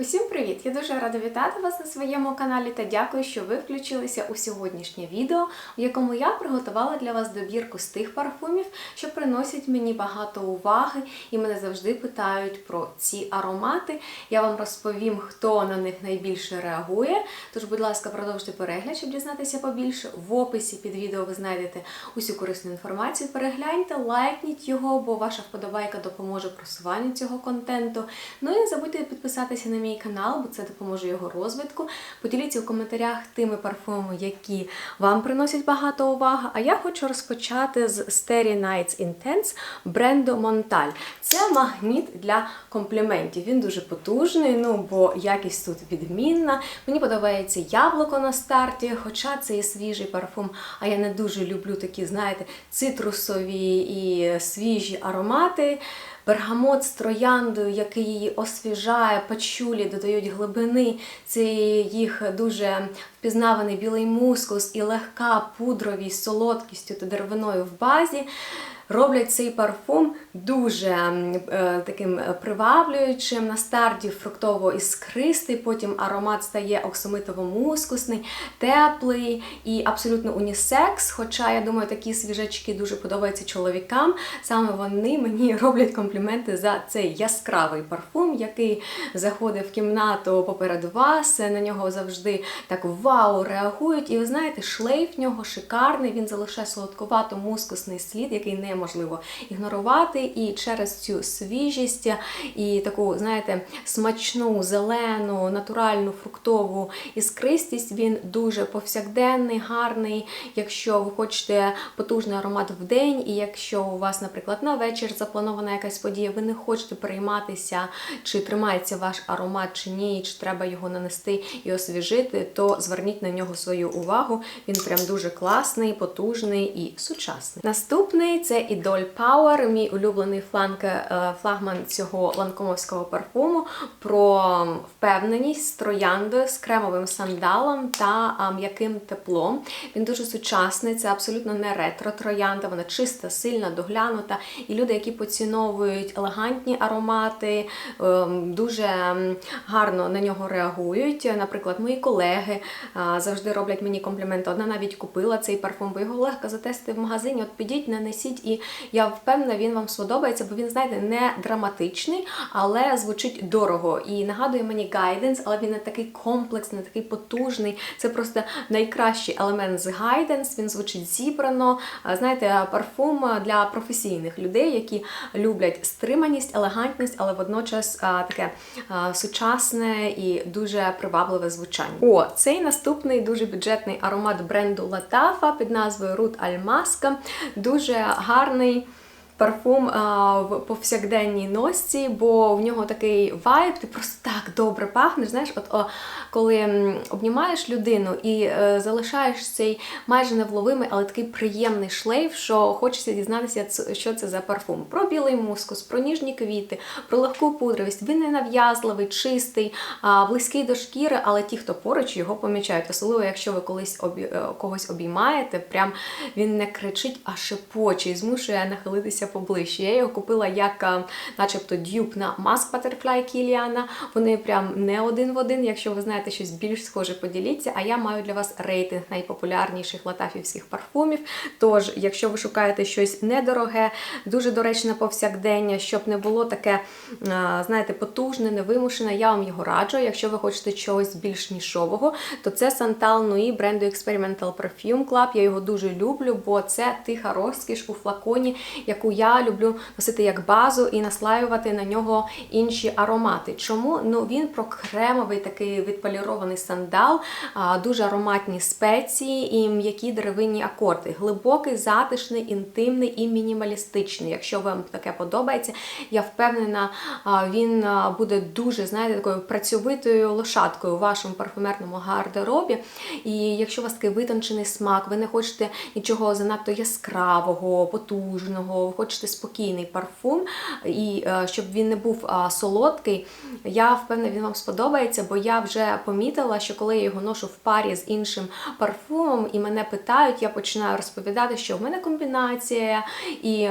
Усім привіт! Я дуже рада вітати вас на своєму каналі та дякую, що ви включилися у сьогоднішнє відео, у якому я приготувала для вас добірку з тих парфумів, що приносять мені багато уваги і мене завжди питають про ці аромати. Я вам розповім, хто на них найбільше реагує. Тож, будь ласка, продовжуйте перегляд, щоб дізнатися побільше. В описі під відео ви знайдете усю корисну інформацію. Перегляньте, лайкніть його, бо ваша вподобайка допоможе просуванню цього контенту. Ну і не забудьте підписатися на мій канал, бо це допоможе його розвитку. Поділіться в коментарях тими парфумами, які вам приносять багато уваги. А я хочу розпочати з Starry Nights Intense бренду Montal. Це магніт для компліментів. Він дуже потужний, ну бо якість тут відмінна. Мені подобається яблуко на старті, хоча це і свіжий парфум. А я не дуже люблю такі, знаєте, цитрусові і свіжі аромати. Бергамот з трояндою, який її освіжає, пачулі додають глибини. Це їх дуже впізнаваний білий мускус і легка пудровість, солодкістю та деревиною в базі. Роблять цей парфум дуже е, таким приваблюючим. На старті фруктово іскристий, потім аромат стає оксамитово-мускусний, теплий і абсолютно унісекс. Хоча, я думаю, такі свіжачки дуже подобаються чоловікам. Саме вони мені роблять компліменти за цей яскравий парфум, який заходить в кімнату поперед вас. На нього завжди так вау реагують. І ви знаєте, шлейф в нього шикарний, він залишає солодкувато-мускусний слід, який неможливо ігнорувати. І через цю свіжість і таку, знаєте, смачну, зелену, натуральну, фруктову іскристість, він дуже повсякденний, гарний. Якщо ви хочете потужний аромат в день, і якщо у вас, наприклад, на вечір запланована якась подія, ви не хочете перейматися, чи тримається ваш аромат, чи ні, чи треба його нанести і освіжити, то зверніть на нього свою увагу. Він прям дуже класний, потужний і сучасний. Наступний це Idol Power, мій улюблений фланк, е, флагман цього ланкомовського парфуму про впевненість з трояндою, з кремовим сандалом та м'яким теплом. Він дуже сучасний, це абсолютно не ретро троянда, вона чиста, сильна, доглянута. І люди, які поціновують елегантні аромати, ем, дуже гарно на нього реагують. Наприклад, мої колеги завжди роблять мені компліменти. Одна навіть купила цей парфум, бо його легко затестити в магазині. От підіть, нанесіть, і я впевнена, він вам сподобається, бо він, знаєте, не драматичний, але звучить дорого. І нагадує мені Guidance, але він не такий комплексний, не такий потужний. Це просто найкращий елемент з Guidance. Він звучить зібрано. Знаєте, парфум для професійних людей, які люблять стриманість, елегантність, але водночас таке сучасне і дуже привабливе звучання. О, цей наступний дуже бюджетний аромат бренду Latafa під назвою Root Almasca. Дуже гарний. Парфум а, в повсякденній носці, бо в нього такий вайб, ти просто так добре пахнеш. Знаєш, от о, коли обнімаєш людину і е, залишаєш цей майже невловимий, але такий приємний шлейф, що хочеться дізнатися, що це за парфум. Про білий мускус, про ніжні квіти, про легку пудровість. Він не нав'язливий, чистий, а, близький до шкіри, але ті, хто поруч, його помічають. Особливо, якщо ви колись обі... е, когось обіймаєте, прям він не кричить, а шепоче і змушує нахилитися поближче. Я його купила як начебто дюб на Mask Butterfly Кіліана. Вони прям не один в один. Якщо ви знаєте щось більш схоже, поділіться. А я маю для вас рейтинг найпопулярніших латафівських парфумів. Тож, якщо ви шукаєте щось недороге, дуже доречне повсякдення, щоб не було таке, знаєте, потужне, невимушене, я вам його раджу. Якщо ви хочете чогось більш нішового, то це Santal Nui бренду Experimental Perfume Club. Я його дуже люблю, бо це тиха розкіш у флаконі, яку я люблю носити як базу і наслаювати на нього інші аромати. Чому? Ну він про кремовий такий відполірований сандал, дуже ароматні спеції і м'які деревинні акорди. Глибокий, затишний, інтимний і мінімалістичний. Якщо вам таке подобається, я впевнена, він буде дуже, знаєте, такою працьовитою лошадкою у вашому парфумерному гардеробі. І якщо у вас такий витончений смак, ви не хочете нічого занадто яскравого, потужного, хочете спокійний парфум, і е, щоб він не був солодкий, я впевнена, він вам сподобається, бо я вже помітила, що коли я його ношу в парі з іншим парфумом, і мене питають, я починаю розповідати, що в мене комбінація, і е,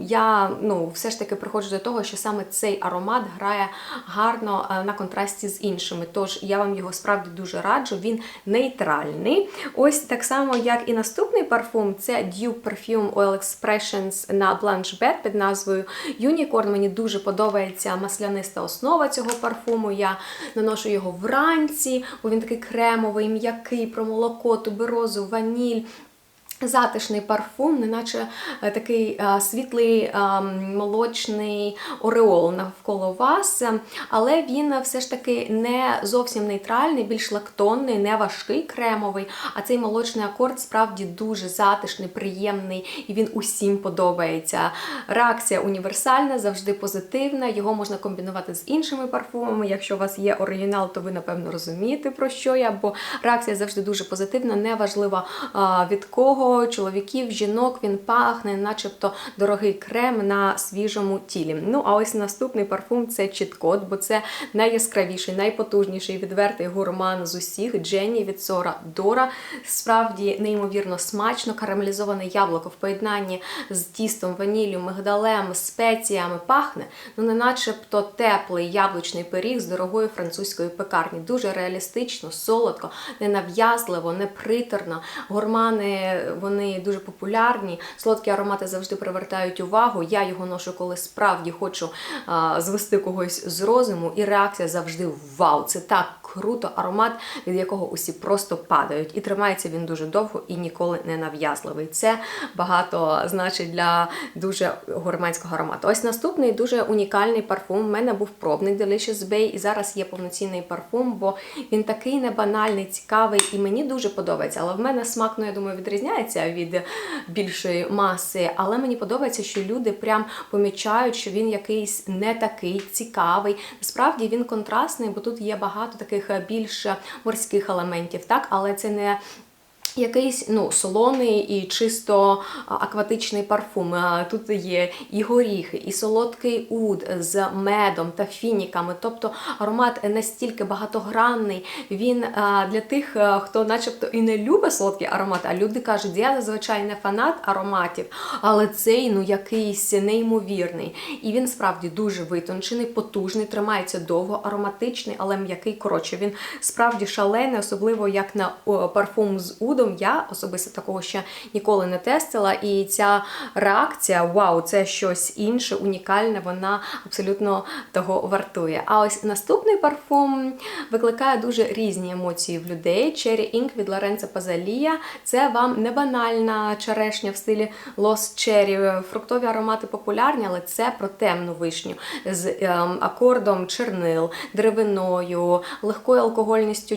я ну, все ж таки приходжу до того, що саме цей аромат грає гарно е, на контрасті з іншими. Тож я вам його справді дуже раджу. Він нейтральний. Ось так само, як і наступний парфум, це Duke Perfume Oil Expressions на Bed під назвою Unicorn. Мені дуже подобається масляниста основа цього парфуму. Я наношу його вранці, бо він такий кремовий, м'який, про молоко, туберозу, ваніль. Затишний парфум, неначе е, такий е, світлий е, молочний ореол навколо вас, але він все ж таки не зовсім нейтральний, більш лактонний, не важкий кремовий. А цей молочний акорд справді дуже затишний, приємний і він усім подобається. Реакція універсальна, завжди позитивна. Його можна комбінувати з іншими парфумами. Якщо у вас є оригінал, то ви напевно розумієте про що я, бо реакція завжди дуже позитивна, неважливо від кого, чоловіків, жінок він пахне, начебто дорогий крем на свіжому тілі. Ну, а ось наступний парфум це чіткот, бо це найяскравіший, найпотужніший відвертий гурман з усіх. Дженні від Сора Дора. Справді неймовірно смачно, карамелізоване яблуко в поєднанні з тістом, ваніллю, мигдалем, спеціями пахне, ну не начебто теплий яблучний пиріг з дорогої французької пекарні. Дуже реалістично, солодко, ненав'язливо, неприторно. Гурмани вони дуже популярні. Солодкі аромати завжди привертають увагу. Я його ношу, коли справді хочу звести когось з розуму, і реакція завжди вау! Це так круто, аромат, від якого усі просто падають. І тримається він дуже довго і ніколи не нав'язливий. Це багато значить для дуже гурманського аромату. Ось наступний дуже унікальний парфум. У мене був пробник Delicious Bay, і зараз є повноцінний парфум, бо він такий небанальний, цікавий, і мені дуже подобається. Але в мене смак, ну я думаю, відрізняється від більшої маси. Але мені подобається, що люди прям помічають, що він якийсь не такий цікавий. Насправді він контрастний, бо тут є багато таких більш морських елементів, так, але це не. Якийсь ну солоний і чисто акватичний парфум. Тут є і горіхи, і солодкий уд з медом та фініками. Тобто аромат настільки багатогранний. Він для тих, хто, начебто, і не любить солодкі аромати, а люди кажуть, я зазвичай не фанат ароматів, але цей ну якийсь неймовірний. І він справді дуже витончений, потужний, тримається довго, ароматичний, але м'який. Коротше, він справді шалений, особливо як на парфум з удом. Я особисто такого ще ніколи не тестила. І ця реакція, вау, це щось інше, унікальне, вона абсолютно того вартує. А ось наступний парфум викликає дуже різні емоції в людей. Cherry Ink від Лоренцо Пазалія. Це вам не банальна черешня в стилі Lost Cherry. Фруктові аромати популярні, але це про темну вишню з ем, акордом чернил, деревиною, легкою алкогольністю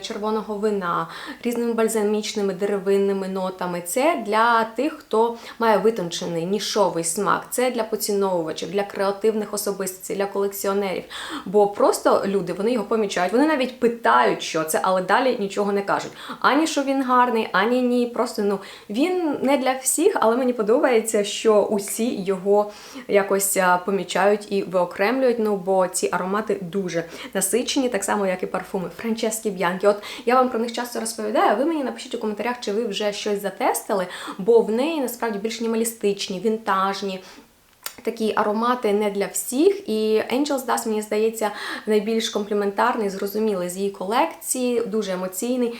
червоного вина, різними бальзамічними деревинними нотами. Це для тих, хто має витончений нішовий смак. Це для поціновувачів, для креативних особистостей, для колекціонерів. Бо просто люди вони його помічають. Вони навіть питають, що це, але далі нічого не кажуть. Ані що він гарний, ані ні. Просто ну він не для всіх, але мені подобається, що усі його якось помічають і виокремлюють. Ну бо ці аромати дуже насичені, так само, як і парфуми Франческі Б'янкі. От я вам про них часто розповідаю. Ви мені напишіть у коментарях, чи ви вже щось затестили, бо в неї насправді більш мінімалістичні, вінтажні. Такі аромати не для всіх, і Angels Dust, мені здається, найбільш компліментарний, зрозумілий з її колекції, дуже емоційний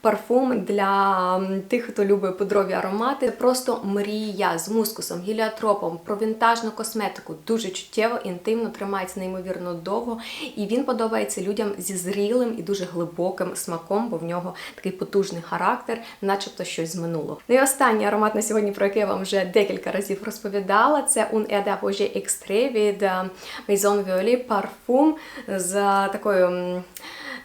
парфум для тих, хто любить подрові аромати. Це Просто мрія з мускусом, гіліотропом, про вінтажну косметику. Дуже чуттєво, інтимно, тримається неймовірно довго. І він подобається людям зі зрілим і дуже глибоким смаком, бо в нього такий потужний характер, начебто щось з минулого. Ну і останній аромат на сьогодні, про який я вам вже декілька разів розповідала, це Un Ed Apogée Extrait від Maison Violet парфум з такою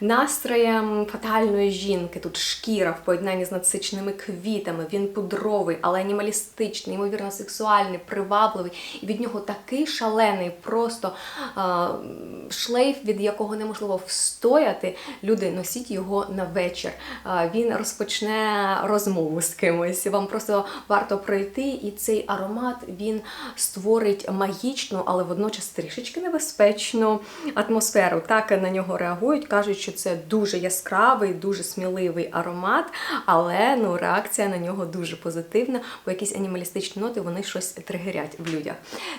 настроєм фатальної жінки. Тут шкіра в поєднанні з надсичними квітами. Він пудровий, але анімалістичний, ймовірно, сексуальний, привабливий. І від нього такий шалений, просто а, шлейф, від якого неможливо встояти. Люди носіть його на вечір. А, він розпочне розмову з кимось. Вам просто варто пройти, і цей аромат він створить магічну, але водночас трішечки небезпечну атмосферу. Так на нього реагують, кажуть, що це дуже яскравий, дуже сміливий аромат, але ну реакція на нього дуже позитивна, бо якісь анімалістичні ноти вони щось тригерять в людях.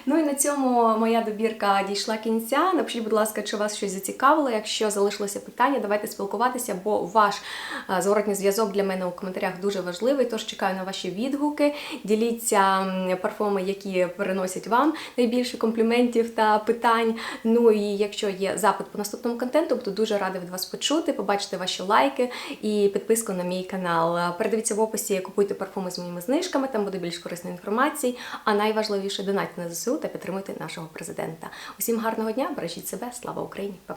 Ну і на цьому моя добірка дійшла кінця. Напишіть, будь ласка, чи вас щось зацікавило. Якщо залишилося питання, давайте спілкуватися, бо ваш е, зворотній зв'язок для мене у коментарях дуже важливий. Тож чекаю на ваші відгуки. Діліться парфуми, які переносять вам найбільше компліментів та питань. Ну і якщо є запит по наступному контенту, буду дуже рада від почути, побачити ваші лайки і підписку на мій канал. Передивіться в описі, купуйте парфуми з моїми знижками, там буде більш корисної інформації. А найважливіше донатьте на ЗСУ та підтримуйте нашого президента. Усім гарного дня, бережіть себе, слава Україні! Па-па!